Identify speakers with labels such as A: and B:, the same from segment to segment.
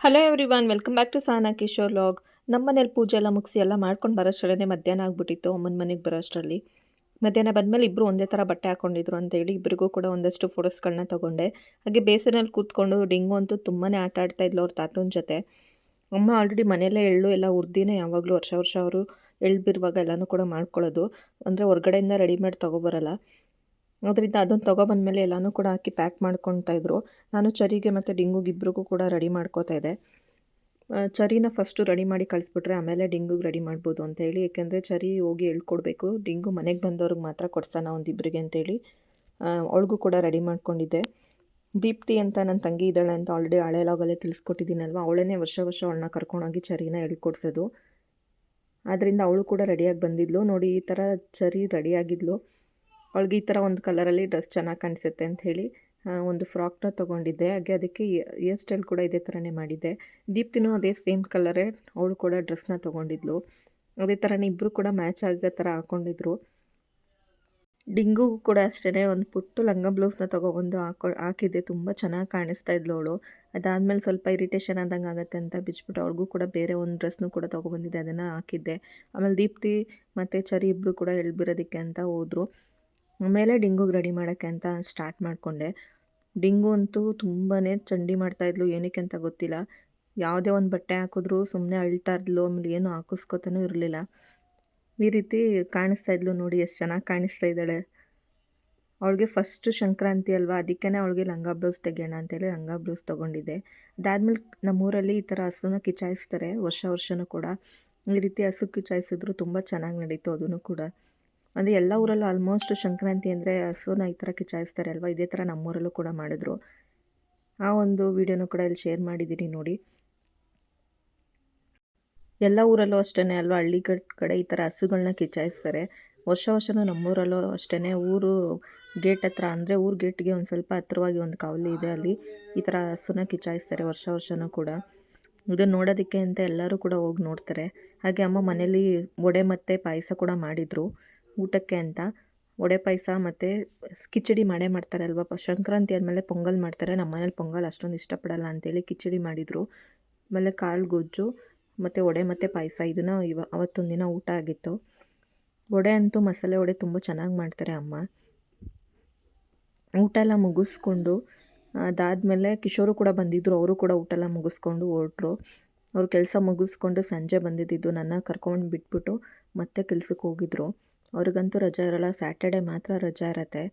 A: Hello every welcome back to Sana Kishore log ನಮ್ಮ ಮನೇಲಿ ಪೂಜೆ ಎಲ್ಲ ಮುಗಿಸಿ ಎಲ್ಲ ಮಾಡ್ಕೊಂಡು ಬರೋಷ್ಟರಲ್ಲೇ ಮಧ್ಯಾಹ್ನ ಆಗ್ಬಿಟ್ಟಿತ್ತು. ಅಮ್ಮನ ಮನೆಗೆ ಬರೋಷ್ಟರಲ್ಲಿ ಮಧ್ಯಾಹ್ನ ಬಂದಮೇಲೆ ಇಬ್ಬರು ಒಂದೇ ಥರ ಬಟ್ಟೆ ಹಾಕೊಂಡಿದ್ರು ಅಂತ ಹೇಳಿ ಇಬ್ಬರಿಗೂ ಕೂಡ ಒಂದಷ್ಟು ಫೋಟೋಸ್ಗಳನ್ನ ತೊಗೊಂಡೆ. ಹಾಗೆ ಬೇಸಿನಲ್ಲಿ ಕೂತ್ಕೊಂಡು ಡಿಂಗು ಅಂತೂ ತುಂಬಾ ಆಟ ಆಡ್ತಾ ಇದ್ಲು ಅವ್ರ ತಾತನ ಜೊತೆ. ಅಮ್ಮ ಆಲ್ರೆಡಿ ಮನೆಯಲ್ಲೇ ಎಳ್ಳು ಎಲ್ಲ ಉರ್ದಿನೇ ಯಾವಾಗಲೂ ವರ್ಷ ವರ್ಷ ಅವರು ಎಳ್ಳು ಬಿರುವಾಗ ಎಲ್ಲನೂ ಕೂಡ ಮಾಡ್ಕೊಳ್ಳೋದು. ಅಂದರೆ ಹೊರ್ಗಡೆಯಿಂದ ರೆಡಿಮೇಡ್ ತೊಗೊಬರಲ್ಲ. ಅದರಿಂದ ಅದನ್ನು ತೊಗೊಬಂದ್ಮೇಲೆ ಎಲ್ಲನೂ ಕೂಡ ಹಾಕಿ ಪ್ಯಾಕ್ ಮಾಡ್ಕೊತಾ ಇದ್ರು. ನಾನು ಚರಿಗೆ ಮತ್ತು ಡಿಂಗುಗೆ ಇಬ್ಬರಿಗೂ ಕೂಡ ರೆಡಿ ಮಾಡ್ಕೋತಾ ಇದ್ದೆ. ಆ, ಚರಿನ ಫಸ್ಟು ರೆಡಿ ಮಾಡಿ ಕಳಿಸ್ಬಿಟ್ರೆ ಆಮೇಲೆ ಡಿಂಗುಗೆ ರೆಡಿ ಮಾಡ್ಬೋದು ಅಂತ ಹೇಳಿ. ಏಕೆಂದರೆ ಚರಿ ಹೋಗಿ ಹೇಳ್ಕೊಡ್ಬೇಕು. ಡಿಂಗು ಮನೆಗೆ ಬಂದವ್ರಿಗೆ ಮಾತ್ರ ಕೊಡ್ಸೋಣ ಒಂದಿಬ್ಬರಿಗೆ ಅಂತೇಳಿ ಅವಳಿಗೂ ಕೂಡ ರೆಡಿ ಮಾಡ್ಕೊಂಡಿದ್ದೆ. ದೀಪ್ತಿ ಅಂತ ನನ್ನ ತಂಗಿ ಇದ್ದಾಳೆ ಅಂತ ಆಲ್ರೆಡಿ ಹಳೆ ಲಾಗಲ್ಲೇ ತಿಳಿಸ್ಕೊಟ್ಟಿದ್ದೀನಲ್ವ? ಅವಳೇ ವರ್ಷ ವರ್ಷ ಅವಳನ್ನ ಕರ್ಕೊಂಡೋಗಿ ಚರಿನ ಹೇಳ್ಕೊಡ್ಸೋದು. ಆದ್ದರಿಂದ ಅವಳು ಕೂಡ ರೆಡಿಯಾಗಿ ಬಂದಿದ್ಲು. ನೋಡಿ ಈ ಥರ ಚರಿ ರೆಡಿಯಾಗಿದ್ಲು ಅವಳಿಗೆ ಈ ಥರ ಒಂದು ಕಲರಲ್ಲಿ ಡ್ರೆಸ್ ಚೆನ್ನಾಗಿ ಕಾಣಿಸುತ್ತೆ ಅಂತ ಹೇಳಿ ಒಂದು ಫ್ರಾಕ್ನ ತೊಗೊಂಡಿದ್ದೆ. ಹಾಗೆ ಅದಕ್ಕೆ ಹೇರ್ ಸ್ಟೈಲ್ ಕೂಡ ಇದೇ ಥರನೇ ಮಾಡಿದ್ದೆ. ದೀಪ್ತಿನೂ ಅದೇ ಸೇಮ್ ಕಲರೇ ಅವಳು ಕೂಡ ಡ್ರೆಸ್ನ ತೊಗೊಂಡಿದ್ಲು. ಅದೇ ಥರನೇ ಇಬ್ಬರು ಕೂಡ ಮ್ಯಾಚ್ ಆಗೋ ಥರ ಹಾಕ್ಕೊಂಡಿದ್ರು ಡಿಂಗುಗೂ ಕೂಡ ಅಷ್ಟೇ ಒಂದು ಪುಟ್ಟು ಲಂಗ ಬ್ಲೌಸ್ನ ತೊಗೊಬಂದು ಹಾಕೊ, ಹಾಕಿದ್ದೆ. ತುಂಬ ಚೆನ್ನಾಗಿ ಕಾಣಿಸ್ತಾ ಇದ್ಲು ಅವಳು. ಅದಾದಮೇಲೆ ಸ್ವಲ್ಪ ಇರಿಟೇಷನ್ ಆದಂಗೆ ಆಗುತ್ತೆ ಅಂತ ಬಿಚ್ಚಿಬಿಟ್ಟು ಅವ್ರಿಗೂ ಕೂಡ ಬೇರೆ ಒಂದು ಡ್ರೆಸ್ನು ಕೂಡ ತೊಗೊಬಂದಿದ್ದೆ ಅದನ್ನು ಹಾಕಿದ್ದೆ. ಆಮೇಲೆ ದೀಪ್ತಿ ಮತ್ತು ಚರಿ ಇಬ್ಬರು ಕೂಡ ಎಳ್ಬಿರೋದಕ್ಕೆ ಅಂತ ಹೋದರು. ಆಮೇಲೆ ಡಿಂಗುಗೆ ರೆಡಿ ಮಾಡೋಕ್ಕೆ ಅಂತ ಸ್ಟಾರ್ಟ್ ಮಾಡಿಕೊಂಡೆ. ಡಿಂಗು ಅಂತೂ ತುಂಬಾ ಚಂಡಿ ಮಾಡ್ತಾಯಿದ್ಲು ಏನಕ್ಕೆ ಅಂತ ಗೊತ್ತಿಲ್ಲ. ಯಾವುದೇ ಒಂದು ಬಟ್ಟೆ ಹಾಕಿದ್ರು ಸುಮ್ಮನೆ ಅಳ್ತಾ ಇದ್ಲು, ಆಮೇಲೆ ಏನು ಹಾಕಿಸ್ಕೊತಾನೂ ಇರಲಿಲ್ಲ. ಈ ರೀತಿ ಕಾಣಿಸ್ತಾ ಇದ್ಲು ನೋಡಿ, ಎಷ್ಟು ಚೆನ್ನಾಗಿ ಕಾಣಿಸ್ತಾ ಇದ್ದಾಳೆ. ಅವಳಿಗೆ ಫಸ್ಟು ಸಂಕ್ರಾಂತಿ ಅಲ್ವಾ ಅದಕ್ಕೇ ಅವಳಿಗೆ ಲಂಗ ಬ್ಲೌಸ್ ತೆಗೆಯೋಣ ಅಂತೇಳಿ ಲಂಗ ಬ್ಲೌಸ್ ತೊಗೊಂಡಿದ್ದೆ. ಅದಾದಮೇಲೆ ನಮ್ಮೂರಲ್ಲಿ ಈ ಥರ ಹಸುನ ಕಿಚಾಯಿಸ್ತಾರೆ ವರ್ಷ ವರ್ಷವೂ ಕೂಡ. ಈ ರೀತಿ ಹಸು ಕಿಚಾಯಿಸಿದ್ರು ತುಂಬ ಚೆನ್ನಾಗಿ ನಡೀತು ಅದೂ ಕೂಡ. ಅಂದರೆ ಎಲ್ಲ ಊರಲ್ಲೂ ಆಲ್ಮೋಸ್ಟ್ ಸಂಕ್ರಾಂತಿ ಅಂದರೆ ಹಸುನ ಈ ಥರ ಕಿಚಾಯಿಸ್ತಾರೆ ಅಲ್ವಾ ಇದೇ ಥರ ನಮ್ಮೂರಲ್ಲೂ ಕೂಡ ಮಾಡಿದ್ರು. ಆ ಒಂದು ವಿಡಿಯೋನೂ ಕೂಡ ಇಲ್ಲಿ ಶೇರ್ ಮಾಡಿದ್ದೀನಿ ನೋಡಿ. ಎಲ್ಲ ಊರಲ್ಲೂ ಅಷ್ಟೇ ಅಲ್ವಾ? ಹಳ್ಳಿ ಕಡೆ ಈ ಥರ ಹಸುಗಳನ್ನ ಕಿಚಾಯಿಸ್ತಾರೆ ವರ್ಷ ವರ್ಷವೂ ನಮ್ಮೂರಲ್ಲೂ ಅಷ್ಟೇ ಊರು ಗೇಟ್ ಹತ್ರ ಅಂದರೆ ಊರು ಗೇಟ್ಗೆ ಒಂದು ಸ್ವಲ್ಪ ಹತ್ರವಾಗಿ ಒಂದು ಕಾವಲಿ ಇದೆ ಅಲ್ಲಿ. ಈ ಥರ ಹಸುನ ಕಿಚಾಯಿಸ್ತಾರೆ ವರ್ಷ ವರ್ಷವೂ ಕೂಡ. ಇದನ್ನು ನೋಡೋದಕ್ಕೆ ಅಂತ ಎಲ್ಲರೂ ಕೂಡ ಹೋಗಿ ನೋಡ್ತಾರೆ. ಹಾಗೆ ಅಮ್ಮ ಮನೇಲಿ ವಡೆ ಮತ್ತು ಪಾಯಸ ಕೂಡ ಮಾಡಿದರು. ಊಟಕ್ಕೆ ಅಂತ. ವಡೆ ಪಾಯಸ ಮತ್ತು ಕಿಚಡಿ ಮಾಡೇ ಮಾಡ್ತಾರೆ ಅಲ್ವಾ ಸಂಕ್ರಾಂತಿ ಆದಮೇಲೆ ಪೊಂಗಲ್ ಮಾಡ್ತಾರೆ. ನಮ್ಮ ಮನೇಲಿ ಪೊಂಗಲ್ ಅಷ್ಟೊಂದು ಇಷ್ಟಪಡಲ್ಲ ಅಂತೇಳಿ ಕಿಚಡಿ ಮಾಡಿದರು. ಆಮೇಲೆ ಕಾಳು ಗೊಜ್ಜು ಮತ್ತು ವಡೆ ಮತ್ತು ಪಾಯಸ ಇದನ್ನು ಇವ ಅವತ್ತೊಂದು ದಿನ ಊಟ ಆಗಿತ್ತು. ವಡೆ ಅಂತೂ ಮಸಾಲೆ ವಡೆ ತುಂಬ ಚೆನ್ನಾಗಿ ಮಾಡ್ತಾರೆ ಅಮ್ಮ. ಊಟ ಎಲ್ಲ ಮುಗಿಸ್ಕೊಂಡು, ಅದಾದಮೇಲೆ ಕಿಶೋರು ಕೂಡ ಬಂದಿದ್ದರು ಅವರು ಕೂಡ ಊಟ ಎಲ್ಲ ಮುಗಿಸ್ಕೊಂಡು ಹೊರಟ್ರು. ಅವ್ರು ಕೆಲಸ ಮುಗಿಸ್ಕೊಂಡು ಸಂಜೆ ಬಂದಿದ್ದಿದ್ದು ನನ್ನ ಕರ್ಕೊಂಡು ಬಿಟ್ಬಿಟ್ಟು ಮತ್ತೆ ಕೆಲ್ಸಕ್ಕೆ ಹೋಗಿದ್ರು. ಅವ್ರಿಗಂತೂ ರಜಾ ಇರೋಲ್ಲ ಸ್ಯಾಟರ್ಡೆ ಮಾತ್ರ ರಜಾ ಇರತ್ತೆ.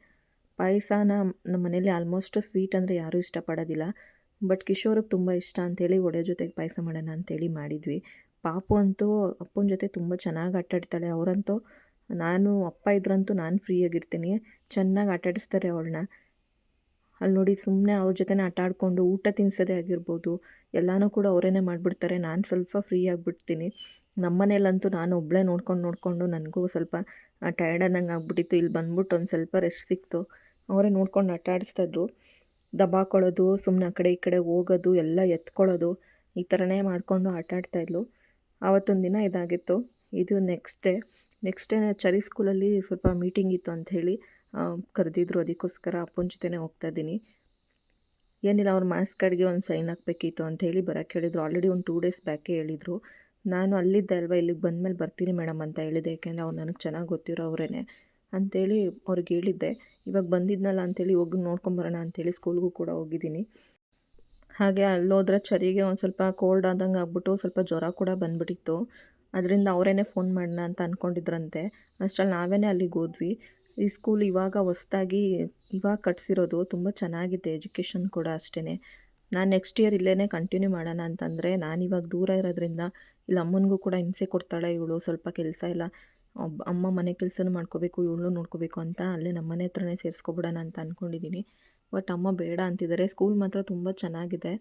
A: ಪಾಯಸನ ನಮ್ಮ ಮನೇಲಿ ಆಲ್ಮೋಸ್ಟ್ ಸ್ವೀಟ್ ಅಂದರೆ ಯಾರೂ ಇಷ್ಟಪಡೋದಿಲ್ಲ. ಬಟ್ ಕಿಶೋರಿಗೆ ತುಂಬ ಇಷ್ಟ ಅಂಥೇಳಿ ಒಡೆ ಜೊತೆಗೆ ಪಾಯಸ ಮಾಡೋಣ ಅಂಥೇಳಿ ಮಾಡಿದ್ವಿ. ಪಾಪು ಅಂತೂ ಅಪ್ಪನ ಜೊತೆ ತುಂಬ ಚೆನ್ನಾಗಿ ಆಟಾಡ್ತಾಳೆ. ಅವರಂತೂ ನಾನು, ಅಪ್ಪ ಇದ್ರಂತೂ ನಾನು ಫ್ರೀಯಾಗಿರ್ತೀನಿ ಚೆನ್ನಾಗಿ ಆಟಾಡಿಸ್ತಾರೆ ಅವಳನ್ನ. ಅಲ್ಲಿ ನೋಡಿ ಸುಮ್ಮನೆ ಅವ್ರ ಜೊತೆ ಆಟ ಆಡಿಕೊಂಡು ಊಟ ತಿನ್ನಿಸೋದೇ ಆಗಿರ್ಬೋದು. ಎಲ್ಲನೂ ಕೂಡ ಅವರೇನೆ ಮಾಡಿಬಿಡ್ತಾರೆ. ನಾನು ಸ್ವಲ್ಪ ಫ್ರೀ ಆಗಿಬಿಡ್ತೀನಿ. ನಮ್ಮ ಮನೇಲಂತೂ ನಾನು ಒಬ್ಬಳೇ ನೋಡ್ಕೊಂಡು ನೋಡಿಕೊಂಡು ನನಗೂ ಸ್ವಲ್ಪ ಟಯರ್ಡ್ ಆದಂಗೆ ಆಗ್ಬಿಟ್ಟಿತ್ತು. ಇಲ್ಲಿ ಬಂದ್ಬಿಟ್ಟು ಒಂದು ಸ್ವಲ್ಪ ರೆಸ್ಟ್ ಸಿಕ್ತು. ಅವರೇ ನೋಡ್ಕೊಂಡು ಆಟ ಆಡಿಸ್ತಾಯಿದ್ರು ದಬಾಕೊಳ್ಳೋದು ಸುಮ್ಮನೆ ಆ ಕಡೆ ಈ ಕಡೆ ಹೋಗೋದು, ಎಲ್ಲ ಎತ್ಕೊಳ್ಳೋದು, ಈ ಥರನೇ ಮಾಡಿಕೊಂಡು ಆಟ ಆಡ್ತಾಯಿದ್ಲು ಆವತ್ತೊಂದು ದಿನ ಇದಾಗಿತ್ತು. ಇದು ನೆಕ್ಸ್ಟ್ ಡೇ ನೆಕ್ಸ್ಟ್ ಡೇ ಚರಿ ಸ್ಕೂಲಲ್ಲಿ ಸ್ವಲ್ಪ ಮೀಟಿಂಗ್ ಇತ್ತು ಅಂತ ಹೇಳಿ ಕರೆದಿದ್ರು. ಅದಕ್ಕೋಸ್ಕರ ಅಪ್ಪನ ಜೊತೆನೇ ಹೋಗ್ತಾ ಇದ್ದೀನಿ. ಏನಿಲ್ಲ, ಅವ್ರ ಮಾಸ್ಕ್ ಕಾರ್ಡ್ಗೆ ಒಂದು ಸೈನ್ ಹಾಕಬೇಕಿತ್ತು ಅಂತ ಹೇಳಿ ಬರೋಕ್ಕೆ ಹೇಳಿದರು. ಆಲ್ರೆಡಿ ಒಂದು ಟೂ ಡೇಸ್ ಬ್ಯಾಕೇ ಹೇಳಿದರು. ನಾನು ಅಲ್ಲಿದ್ದೆ ಅಲ್ವಾ? ಇಲ್ಲಿಗೆ ಬಂದಮೇಲೆ ಬರ್ತೀನಿ ಮೇಡಮ್ ಅಂತ ಹೇಳಿದೆ. ಯಾಕೆಂದರೆ ಅವ್ರು ನನಗೆ ಚೆನ್ನಾಗಿ ಗೊತ್ತಿರೋ ಅವರೇನೆ ಅಂಥೇಳಿ ಅವ್ರಿಗೆ ಹೇಳಿದ್ದೆ. ಇವಾಗ ಬಂದಿದ್ನಲ್ಲ ಅಂಥೇಳಿ ಹೋಗಿ ನೋಡ್ಕೊಂಬರೋಣ ಅಂಥೇಳಿ ಸ್ಕೂಲ್ಗೂ ಕೂಡ ಹೋಗಿದ್ದೀನಿ. ಹಾಗೆ ಅಲ್ಲೋದ್ರೆ ಚರಿಗೆ ಒಂದು ಸ್ವಲ್ಪ ಕೋಲ್ಡ್ ಆದಂಗೆ ಆಗ್ಬಿಟ್ಟು ಸ್ವಲ್ಪ ಜ್ವರ ಕೂಡ ಬಂದ್ಬಿಟ್ಟಿತ್ತು. ಅದರಿಂದ ಅವರೇನೆ ಫೋನ್ ಮಾಡೋಣ ಅಂತ ಅಂದ್ಕೊಂಡಿದ್ರಂತೆ ಅಷ್ಟರಲ್ಲಿ ನಾವೇ ಅಲ್ಲಿಗೆ ಹೋದ್ವಿ. ಈ ಸ್ಕೂಲ್ ಇವಾಗ ಹೊಸ್ದಾಗಿ ಇವಾಗ ಕಟ್ಸಿರೋದು ತುಂಬ ಚೆನ್ನಾಗಿದೆ ಎಜುಕೇಷನ್ ಕೂಡ ಅಷ್ಟೇ ನಾನು ನೆಕ್ಸ್ಟ್ ಇಯರ್ ಇಲ್ಲೇ ಕಂಟಿನ್ಯೂ ಮಾಡೋಣ ಅಂತಂದರೆ ನಾನು ಇವಾಗ ದೂರ ಇರೋದ್ರಿಂದ ಇಲ್ಲಿ, ಅಮ್ಮನಿಗೂ ಕೂಡ ಹಿಂಸೆ ಕೊಡ್ತಾಳೆ ಇವಳು, ಸ್ವಲ್ಪ ಕೆಲಸ ಇಲ್ಲ. ಅಮ್ಮ ಮನೆ ಕೆಲಸನೂ ಮಾಡ್ಕೋಬೇಕು ಇವಳು ನೋಡ್ಕೋಬೇಕು ಅಂತ ಅಲ್ಲೇ ನಮ್ಮ ಮನೆ ಹತ್ರನೇ ಸೇರಿಸ್ಕೊಬಿಡೋಣ ಅಂತ ಅಂದ್ಕೊಂಡಿದ್ದೀನಿ ಬಟ್ ಅಮ್ಮ ಬೇಡ ಅಂತಿದ್ದಾರೆ. ಸ್ಕೂಲ್ ಮಾತ್ರ ತುಂಬ ಚೆನ್ನಾಗಿದೆ.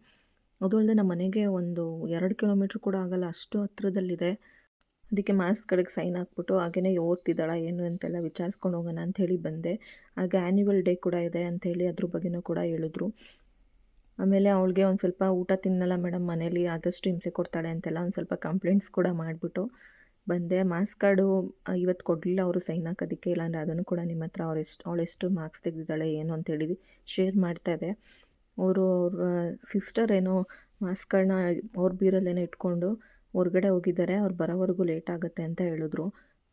A: ಅದು ಅಲ್ಲದೆ ನಮ್ಮ ಮನೆಗೆ ಒಂದು ಎರಡು ಕಿಲೋಮೀಟ್ರ್ ಕೂಡ ಆಗಲ್ಲ, ಅಷ್ಟು ಹತ್ರದಲ್ಲಿದೆ. ಅದಕ್ಕೆ ಮಾರ್ಕ್ಸ್ ಕಡೆಗೆ ಸೈನ್ ಹಾಕ್ಬಿಟ್ಟು ಹಾಗೇ ಓದ್ತಿದ್ದಾಳ, ಏನು ಅಂತೆಲ್ಲ ವಿಚಾರಿಸ್ಕೊಂಡು ಹೋಗೋಣ ಅಂಥೇಳಿ ಬಂದೆ. ಹಾಗೆ ಆ್ಯನ್ಯುವಲ್ ಡೇ ಕೂಡ ಇದೆ ಅಂಥೇಳಿ ಅದ್ರ ಬಗ್ಗೆನೂ ಕೂಡ ಹೇಳಿದ್ರು. ಆಮೇಲೆ ಅವಳಿಗೆ ಒಂದು ಸ್ವಲ್ಪ ಊಟ ತಿನ್ನಲ್ಲ ಮೇಡಮ್, ಮನೇಲಿ ಆದಷ್ಟು ಹಿಂಸೆ ಕೊಡ್ತಾಳೆ ಅಂತೆಲ್ಲ ಒಂದು ಸ್ವಲ್ಪ ಕಂಪ್ಲೇಂಟ್ಸ್ ಕೂಡ ಮಾಡಿಬಿಟ್ಟು ಬಂದೆ. ಮಾರ್ಕ್ಸ್ ಕಾರ್ಡು ಇವತ್ತು ಕೊಡಲಿಲ್ಲ ಅವರು ಸೈನ್ ಹಾಕೋದಕ್ಕೆ ಇಲ್ಲಾಂದರೆ ಅದನ್ನು ಕೂಡ ನಿಮ್ಮ ಹತ್ರ ಅವ್ರೆಷ್ಟು ಅವಳು ಮಾರ್ಕ್ಸ್ ತೆಗೆದಿದ್ದಾಳೆ, ಏನು ಅಂತೇಳಿ ಶೇರ್ ಮಾಡ್ತಾ ಇದೆ. ಅವರು ಅವ್ರ ಸಿಸ್ಟರ್ ಏನೋ ಮಾಸ್ಕ್ಗಳನ್ನ ಅವ್ರ ಬೀರಲ್ಲೇನೋ ಇಟ್ಕೊಂಡು ಹೊರಗಡೆ ಹೋಗಿದ್ದಾರೆ. ಅವ್ರು ಬರೋವರೆಗೂ ಲೇಟ್ ಆಗುತ್ತೆ ಅಂತ ಹೇಳಿದ್ರು.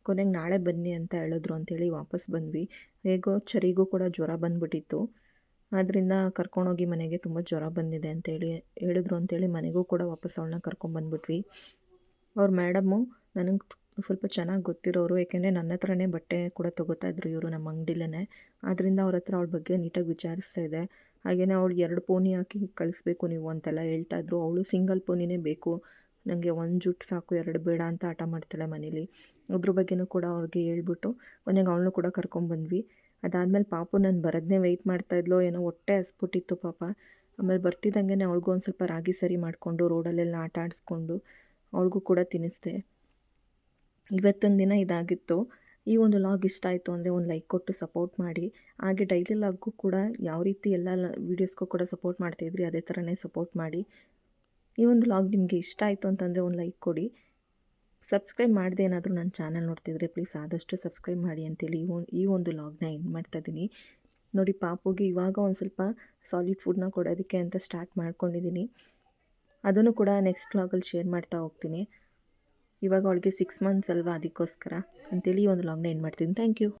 A: ಕೊನೆಗೆ ನಾಳೆ ಬನ್ನಿ ಅಂತ ಹೇಳಿದ್ರು ಅಂತೇಳಿ ವಾಪಸ್ ಬಂದ್ವಿ. ಹೇಗೋ ಚರಿಗೂ ಕೂಡ ಜ್ವರ ಬಂದುಬಿಟ್ಟಿತ್ತು. ಆದ್ದರಿಂದ ಕರ್ಕೊಂಡೋಗಿ ಮನೆಗೆ ತುಂಬ ಜ್ವರ ಬಂದಿದೆ ಅಂತೇಳಿ ಹೇಳಿದ್ರು ಅಂತೇಳಿ ಮನೆಗೂ ಕೂಡ ವಾಪಸ್ ಅವಳನ್ನ ಕರ್ಕೊಂಬಂದ್ಬಿಟ್ವಿ ಅವ್ರ ಮೇಡಮ್ಮು ನನಗೆ ಸ್ವಲ್ಪ ಚೆನ್ನಾಗಿ ಗೊತ್ತಿರೋರು, ಏಕೆಂದರೆ ನನ್ನ ಹತ್ರನೇ ಬಟ್ಟೆ ಕೂಡ ತೊಗೋತಾ ಇದ್ರು ಇವರು ನಮ್ಮ ಅಂಗಡಿಲೇ ಆದ್ದರಿಂದ ಅವ್ರ ಹತ್ರ ಅವಳ ಬಗ್ಗೆ ನೀಟಾಗಿ ವಿಚಾರಿಸ್ತಾ ಇದೆ. ಹಾಗೆಯೇ ಅವಳು ಎರಡು ಪೋನಿ ಹಾಕಿ ಕಳಿಸ್ಬೇಕು ನೀವು ಅಂತೆಲ್ಲ ಹೇಳ್ತಾಯಿದ್ರು ಅವಳು ಸಿಂಗಲ್ ಪೋನಿನೇ ಬೇಕು. ನನಗೆ ಒಂದು ಜುಟ್ಟು ಸಾಕು, ಎರಡು ಬೇಡ ಅಂತ ಆಟ ಮಾಡ್ತಾಳೆ ಮನೇಲಿ. ಅದ್ರ ಬಗ್ಗೆನೂ ಕೂಡ ಅವ್ರಿಗೆ ಹೇಳ್ಬಿಟ್ಟು ಕೊನೆಗೆ ಅವಳನ್ನೂ ಕೂಡ ಕರ್ಕೊಂಬಂದ್ವಿ ಅದಾದಮೇಲೆ ಪಾಪು ನಾನು ಬರೋದನ್ನೇ ವೆಯ್ಟ್ ಮಾಡ್ತಾಯಿದ್ಲೋ ಏನೋ ಹೊಟ್ಟೆ ಹಸ್ಬಿಟ್ಟಿತ್ತು ಪಾಪ. ಆಮೇಲೆ ಬರ್ತಿದ್ದಂಗೆ ಅವಳಿಗೂ ಒಂದು ಸ್ವಲ್ಪ ರಾಗಿ ಸರಿ ಮಾಡಿಕೊಂಡು ರೋಡಲ್ಲೆಲ್ಲ ಆಟ ಆಡಿಸ್ಕೊಂಡು ಅವಳಿಗೂ ಕೂಡ ತಿನ್ನಿಸ್ದೆ. ಇವತ್ತೊಂದು ದಿನ ಇದಾಗಿತ್ತು. ಈ ಒಂದು ಲಾಗ್ ಇಷ್ಟ ಆಯಿತು ಅಂದರೆ ಒಂದು ಲೈಕ್ ಕೊಟ್ಟು ಸಪೋರ್ಟ್ ಮಾಡಿ. ಹಾಗೆ ಡೈಲಿ ಲಾಗ್ಗೂ ಕೂಡ ಯಾವ ರೀತಿ ಎಲ್ಲ ವೀಡಿಯೋಸ್ಗೂ ಕೂಡ ಸಪೋರ್ಟ್ ಮಾಡ್ತಾಯಿದ್ರಿ ಅದೇ ಥರನೇ ಸಪೋರ್ಟ್ ಮಾಡಿ. ಈ ಒಂದು ಲಾಗ್ ನಿಮಗೆ ಇಷ್ಟ ಆಯಿತು ಅಂತಂದರೆ ಒಂದು ಲೈಕ್ ಕೊಡಿ. ಸಬ್ಸ್ಕ್ರೈಬ್ ಮಾಡದೆ ಏನಾದರೂ ನನ್ನ ಚಾನಲ್ ನೋಡ್ತಿದ್ರೆ ಪ್ಲೀಸ್ ಆದಷ್ಟು ಸಬ್ಸ್ಕ್ರೈಬ್ ಮಾಡಿ ಅಂತೇಳಿ ಈ ಒಂದು ಈ ಒಂದು ಲಾಗ್ನ ಎಂಡ್ ಮಾಡ್ತಾಯಿದ್ದೀನಿ ನೋಡಿ ಪಾಪುಗೆ ಇವಾಗ ಒಂದು ಸ್ವಲ್ಪ ಸಾಲಿಡ್ ಫುಡ್ನ ಕೊಡೋದಕ್ಕೆ ಅಂತ ಸ್ಟಾರ್ಟ್ ಮಾಡ್ಕೊಂಡಿದ್ದೀನಿ. ಅದನ್ನು ಕೂಡ ನೆಕ್ಸ್ಟ್ ಲಾಗಲ್ಲಿ ಶೇರ್ ಮಾಡ್ತಾ ಹೋಗ್ತೀನಿ. ಇವಾಗ ಅವಳಿಗೆ ಸಿಕ್ಸ್ ಮಂತ್ಸ್ ಅಲ್ವಾ ಅದಕ್ಕೋಸ್ಕರ ಅಂತೇಳಿ ಈ ಒಂದು ಲಾಗ್ನ ಎಂಡ್ ಮಾಡ್ತೀನಿ. Thank you